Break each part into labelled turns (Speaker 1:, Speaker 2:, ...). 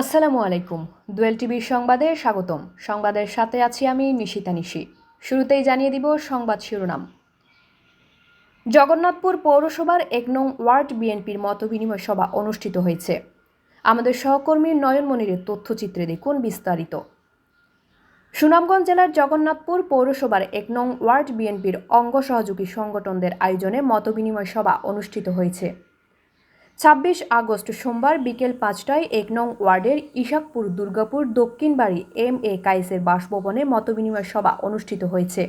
Speaker 1: আসসালামু আলাইকুম। দুয়েল টিভির সংবাদে স্বাগতম। সংবাদের সাথে আছি আমি নিশিতা নিশি। শুরুতেই জানিয়ে দিব সংবাদ শিরোনাম। জগন্নাথপুর পৌরসভার এক নং ওয়ার্ড বিএনপির মতবিনিময় সভা অনুষ্ঠিত হয়েছে। আমাদের সহকর্মী নয়ন মনিরের তথ্যচিত্রে দেখুন বিস্তারিত। সুনামগঞ্জ জেলার জগন্নাথপুর পৌরসভার এক নং ওয়ার্ড বিএনপির অঙ্গ সহযোগী সংগঠনদের আয়োজনে মতবিনিময় সভা অনুষ্ঠিত হয়েছে। ছাব্বিশ আগস্ট সোমবার বিকেল পাঁচটায় এক নং ওয়ার্ডের ইশাকপুর দুর্গাপুর দক্ষিণ বাড়ি এম এ কাইসের বাসভবনে মতবিনিময় সভা অনুষ্ঠিত হয়েছে।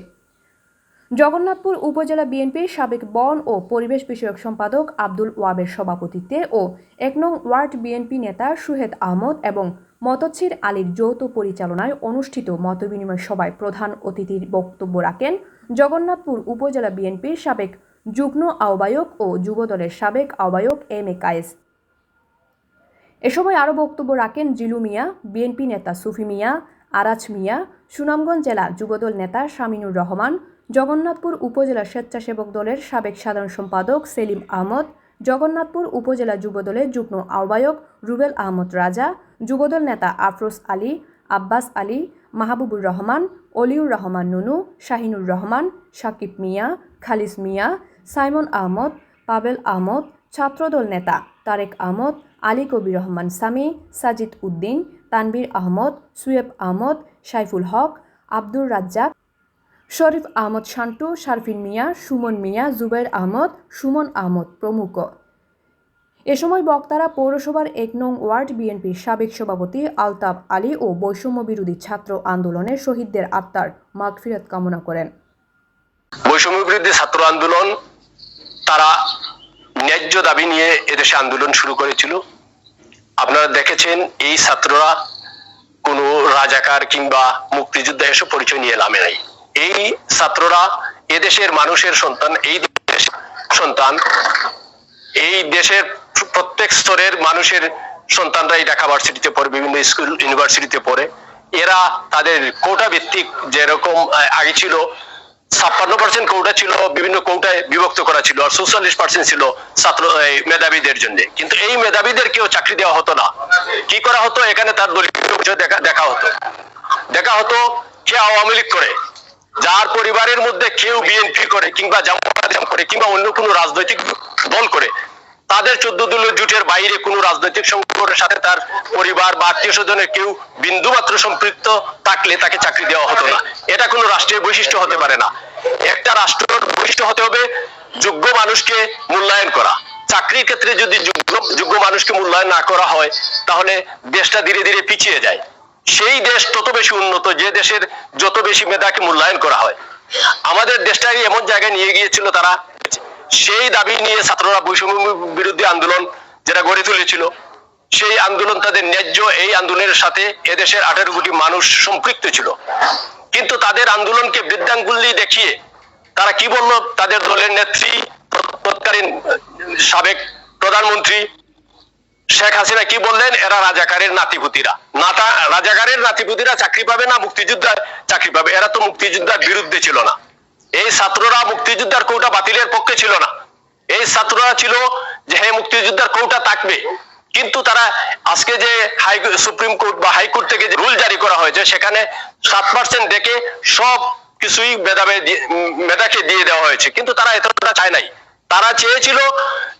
Speaker 1: জগন্নাথপুর উপজেলা বিএনপির সাবেক বন ও পরিবেশ বিষয়ক সম্পাদক আব্দুল ওয়াবের সভাপতিত্বে ও এক নং ওয়ার্ড বিএনপি নেতা সুহেদ আহমদ এবং মতচ্ছির আলীর যৌথ পরিচালনায় অনুষ্ঠিত মতবিনিময় সভায় প্রধান অতিথির বক্তব্য রাখেন জগন্নাথপুর উপজেলা বিএনপির সাবেক যুগ্ম আহ্বায়ক ও যুবদলের সাবেক আহ্বায়ক এম এ কায়েস। এ সময় আরও বক্তব্য রাখেন জিলু মিয়া, বিএনপি নেতা সুফি মিয়া আরাজ মিয়া, সুনামগঞ্জ জেলা যুবদল নেতা শামিনুর রহমান, জগন্নাথপুর উপজেলা স্বেচ্ছাসেবক দলের সাবেক সাধারণ সম্পাদক সেলিম আহমদ, জগন্নাথপুর উপজেলা যুবদলের যুগ্ম আহ্বায়ক রুবেল আহমদ রাজা, যুবদল নেতা আফরোজ আলী, আব্বাস আলী, মাহবুবুর রহমান, অলিউর রহমান নুনু, শাহিনুর রহমান, সাকিব মিয়া খালিস মিয়া সাইমন আহমদ, পাবেল আহমদ, ছাত্রদল নেতা তারেক আহমদ, আলী কবির রহমান সামি সাজিদ উদ্দিন তানবীর আহমদ, সুয়েব আহমদ, সাইফুল হক, আব্দুর রাজ্জাক, শরীফ আহমদ শান্টু, শারফিন মিয়া, সুমন মিয়া, জুবাইর আহমদ, সুমন আহমদ প্রমুখ। এ সময় বক্তারা পৌরসভার এক নং ওয়ার্ড বিএনপির সাবেক সভাপতি আলতাফ আলী ও বৈষম্য বিরোধী ছাত্র আন্দোলনের শহীদদের আত্মার মাগফিরাত কামনা করেন।
Speaker 2: বৈষম্য বিরোধী ছাত্র আন্দোলন তারা ন্যায্য দাবি নিয়ে এদেশে আন্দোলন শুরু করেছিল। আপনারা দেখেছেন এই ছাত্ররা কোনো রাজাকার কিংবা মুক্তিযোদ্ধা এসব পরিচয় নিয়ে নামে নাই। এই ছাত্ররা এদেশের মানুষের সন্তান, এই সন্তান, এই দেশের প্রত্যেক স্তরের মানুষের সন্তানরা এই ঢাকা ভার্সিটিতে পড়ে, বিভিন্ন স্কুল, ইউনিভার্সিটিতে পড়ে। এরা তাদের কোটা ভিত্তিক যেরকম আগে ছিল ছাপ্পান্ন পার্সেন্ট কোটা ছিল, বিভিন্ন কোটায় বিভক্ত করা ছিল আর চৌচল্লিশ পার্সেন্ট ছিল ছাত্র মেধাবীদের জন্য। কিন্তু এই মেধাবীদের কেউ চাকরি দেওয়া হতো না। কি করা হতো? এখানে তার দলীয় দেখা দেখা হতো। দেখা হতো কে আওয়ামী লীগ করে, যার পরিবারের মধ্যে কেউ বিএনপি করে, কিংবা জামাত করে, কিংবা অন্য কোনো রাজনৈতিক দল করে। তাদের চোদ্দ দলীয় জোটের বাইরে কোনো রাজনৈতিক সংগঠনের সাথে তার পরিবার বা আত্মীয় স্বজনের কেউ বিন্দু মাত্র সম্পৃক্ত থাকলে তাকে চাকরি দেওয়া হতো না। এটা কোনো রাষ্ট্রের বৈশিষ্ট্য হতে পারে না। একটা রাষ্ট্রের বৈশিষ্ট্য হতে হবে যোগ্য মানুষকে মূল্যায়ন করা। চাকরির ক্ষেত্রে যদি যোগ্য যোগ্য মানুষকে মূল্যায়ন না করা হয়, তাহলে দেশটা ধীরে ধীরে পিছিয়ে যায়। সেই দেশ তত বেশি উন্নত, যে দেশের যত বেশি মেধাকে মূল্যায়ন করা হয়। আমাদের দেশটাকে এমন জায়গায় নিয়ে গিয়েছিল তারা সেই দাবি নিয়ে ছাত্ররা বৈষম্য বিরোধী আন্দোলন যেটা গড়ে তুলেছিল, সেই আন্দোলন তাদের ন্যায্য, এই আন্দোলনের সাথে এদেশের আঠারো কোটি মানুষ সম্পৃক্ত ছিল। কিন্তু তাদের আন্দোলনকে বৃদ্ধাঙ্গুলি দেখিয়ে তারা কি বলল? তাদের দলের নেত্রী, তৎকালীন সাবেক প্রধানমন্ত্রী শেখ হাসিনা কি বললেন? এরা রাজাকারের নাতিপুতিরা। নাতা, রাজাকারের নাতিপুতিরা চাকরি পাবে না, মুক্তিযোদ্ধার চাকরি পাবে। এরা তো মুক্তিযোদ্ধার বিরুদ্ধে ছিল না। এই ছাত্ররা মুক্তিযোদ্ধার কৌটা বাতিলের পক্ষে ছিল না। এই ছাত্ররা ছিল যে হ্যাঁ মুক্তিযোদ্ধার কৌটা থাকবে। কিন্তু তারা আজকে যে হাই সুপ্রিম কোর্ট বা হাইকোর্ট থেকে যে রুল জারি করা হয়েছে সেখানে সাত পার্সেন্ট দেখে সব কিছুই মেধাবে মেধাকে দিয়ে দেওয়া হয়েছে। কিন্তু তারা এতটা চায় নাই। তারা চেয়েছিল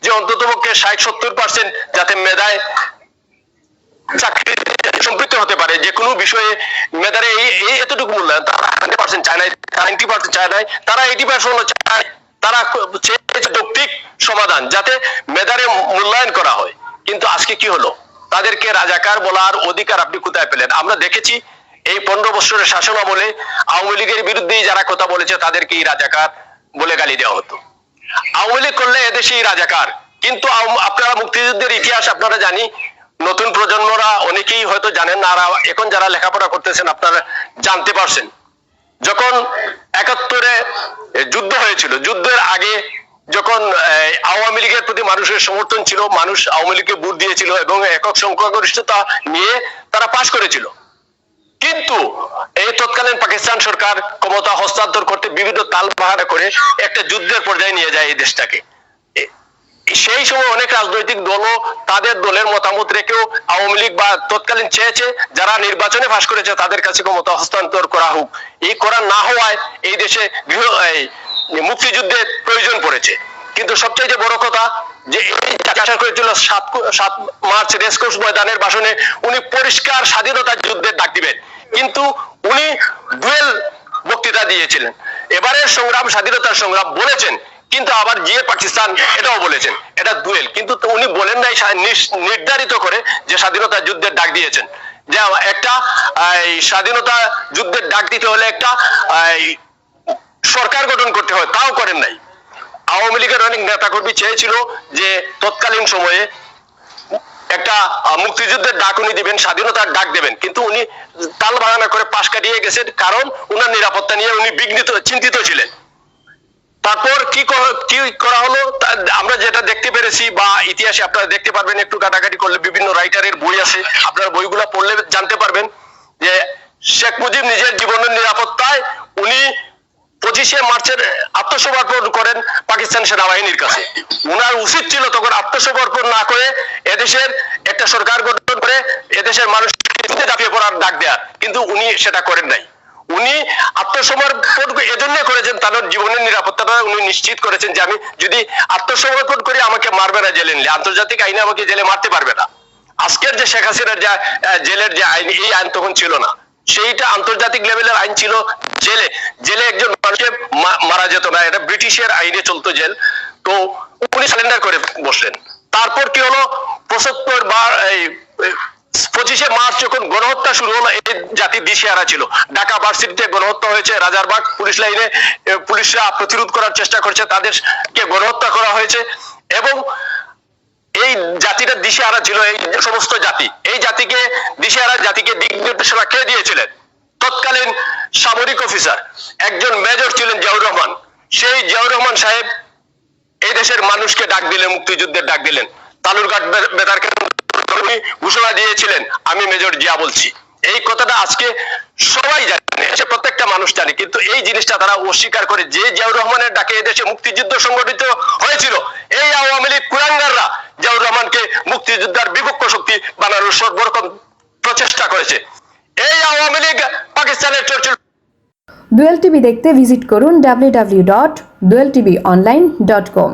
Speaker 2: যে অন্তত পক্ষে ষাট সত্তর পার্সেন্ট যাতে মেধায় চাকরি সম্পৃক্ত হতে পারে, যে কোনো বিষয়ে মেধারে এই এতটুকু মূল্যায়ন, তারা হান্ড্রেড পার্সেন্ট চায় নাই নাইনটি পার্সেন্ট চায় নাই, তারা এইটি পার্সেন্ট চায় তারা যৌক্তিক সমাধান যাতে মেধারে মূল্যায়ন করা হয়। কিন্তু আজকে কি হলো? তাদেরকে রাজাকার বলার অধিকার আপনি কোথায় পেলেন? আমরা দেখেছি এই পনেরো বছরের শাসন আমলে আওয়ামী লীগের বিরুদ্ধেই যারা কথা বলেছে তাদেরকে এই রাজাকার বলে গালি দেওয়া হতো। আওয়ামী লীগ করলে এদেশেই রাজাকার। কিন্তু আপনারা মুক্তিযুদ্ধের ইতিহাস আপনারা জানি নতুন প্রজন্মরা অনেকেই হয়তো জানেন না, আর এখন যারা লেখাপড়া করতেছেন আপনারা জানতে পারছেন। যখন একাত্তরে যুদ্ধ হয়েছিল, যুদ্ধের আগে যখন আওয়ামী লীগের প্রতি মানুষের সমর্থন ছিল, মানুষ আওয়ামী লীগকে ভোট দিয়েছিল এবং একক সংখ্যাগরিষ্ঠতা নিয়ে তারা পাশ করেছিল। কিন্তু এই তৎকালীন পাকিস্তান সরকার ক্ষমতা হস্তান্তর করতে বিভিন্ন তাল করে একটা যুদ্ধের পর্যায়ে নিয়ে যায় এই দেশটাকে। সেই সময় অনেক রাজনৈতিক দলও তাদের দলের মতামত রেখেও আওয়ামী লীগ বা তৎকালীন চেয়েছে যারা নির্বাচনে ফাঁস করেছে তাদের কাছে ক্ষমতা হস্তান্তর করা হোক। এই করা না হওয়ায় এই দেশে গৃহ মুক্তিযুদ্ধের প্রয়োজন পড়েছে। কিন্তু সবচাইতে বড় কথা, যে আশা করেছিল সাত সাত মার্চ রেসকোর্স ময়দানের ভাষণে উনি পরিষ্কার স্বাধীনতা যুদ্ধের ডাক দিবেন। কিন্তু উনি ডুয়েল বক্তৃতা দিয়েছিলেন। এবারের সংগ্রাম, স্বাধীনতার সংগ্রাম বলেছেন। কিন্তু আবার গিয়ে পাকিস্তান এটাও বলেছেন, এটা দুয়েল। কিন্তু উনি বলেন নাই নির্ধারিত করে যে স্বাধীনতা যুদ্ধের ডাক দিয়েছেন। যে একটা স্বাধীনতা যুদ্ধের ডাক দিতে হলে একটা সরকার গঠন করতে হয়, তাও করেন নাই। আওয়ামী লীগের অনেক নেতাকর্মী চেয়েছিল যে তৎকালীন সময়ে একটা মুক্তিযুদ্ধের ডাক উনি দিবেন, স্বাধীনতার ডাক দেবেন। কিন্তু উনি তাল বাহানা করে পাশ কাটিয়ে গেছেন, কারণ উনার নিরাপত্তা নিয়ে উনি বিঘ্নিত, চিন্তিত ছিলেন। তারপর কি কি করা হলো? আমরা যেটা দেখতে পেরেছি বা ইতিহাসে আপনারা দেখতে পারবেন, একটু কাটাকাটি করলে বিভিন্ন রাইটারের বই আছে, আপনারা বইগুলো পড়লে জানতে পারবেন যে শেখ মুজিব নিজের জীবনের নিরাপত্তায় উনি পঁচিশে মার্চের আত্মসমর্পণ করেন পাকিস্তান সেনাবাহিনীর কাছে। উনার উচিত ছিল তখন আত্মসমর্পণ না করে এদেশের একটা সরকার গঠন করে এদেশের মানুষকে যুদ্ধে ঝাঁপিয়ে পড়ার ডাক দেয়ার কিন্তু উনি সেটা করেন নাই। উনি আত্মসমর্পণ এজন্য করেছেন তার জীবনের নিরাপত্তাটা উনি নিশ্চিত করেছেন যে আমি যদি আত্মসমর্পণ করি, আমাকে মারবে না জেলে নিলে। আন্তর্জাতিক আইনে আমাকে জেলে মারতে পারবে না। আজকের যে শেখ হাসিনার যে জেলের যে আইন, এই আইন তখন ছিল না। সেইটা আন্তর্জাতিক লেভেলের আইন ছিল জেলে। জেলে একজন মানুষকে মারা যেত না। এটা ব্রিটিশের আইনে চলতো জেল। তো উনি সারেন্ডার করে বসলেন। তারপর কি হলো? পঁচাত্তর বার এই পঁচিশে মার্চ যখন গণহত্যা শুরু হলো এই জাতির দিশেহারা ছিল। ঢাকা ভার্সিটিতে গণহত্যা হয়েছে, রাজারবাগ পুলিশ লাইনে পুলিশরা প্রতিরোধ করার চেষ্টা করছে, তাদেরকে গণহত্যা করা হয়েছে। এবং এই জাতিটা দিশেহারা ছিল, এই সমস্ত জাতি। এই জাতিকে, দিশেহারা জাতিকে দিক নির্দেশনা কে দিয়েছিলেন? তৎকালীন সামরিক অফিসার, একজন মেজর ছিলেন জিয়াউর রহমান। সেই জিয়াউর রহমান সাহেব এই দেশের মানুষকে ডাক দিলেন, মুক্তিযুদ্ধের ডাক দিলেন। তালুরঘাট বেতার কেন্দ্র উনি ঘোষণা দিয়েছিলেন, আমি মেজর জিয়া বলছি। এই কথাটা আজকে সবাই জানে এসে প্রত্যেকটা মানুষ জানে, কিন্তু এই জিনিসটা তারা অস্বীকার করে। যে জিয়াউর রহমানের ডাকে এদেশে মুক্তিযুদ্ধ সংগঠিত হয়েছিল, এই আওয়ামী লীগ কুরাঙ্গাররা জিয়াউর রহমানকে মুক্তিযোদ্ধার বিপক্ষ শক্তি বানানোর সর্বরকম প্রচেষ্টা করেছে। এই আওয়ামী লীগ পাকিস্তানের চর্চিল
Speaker 1: ডুয়েল টিভি দেখতে ভিজিট করুন W W dot Duel TV online dot com.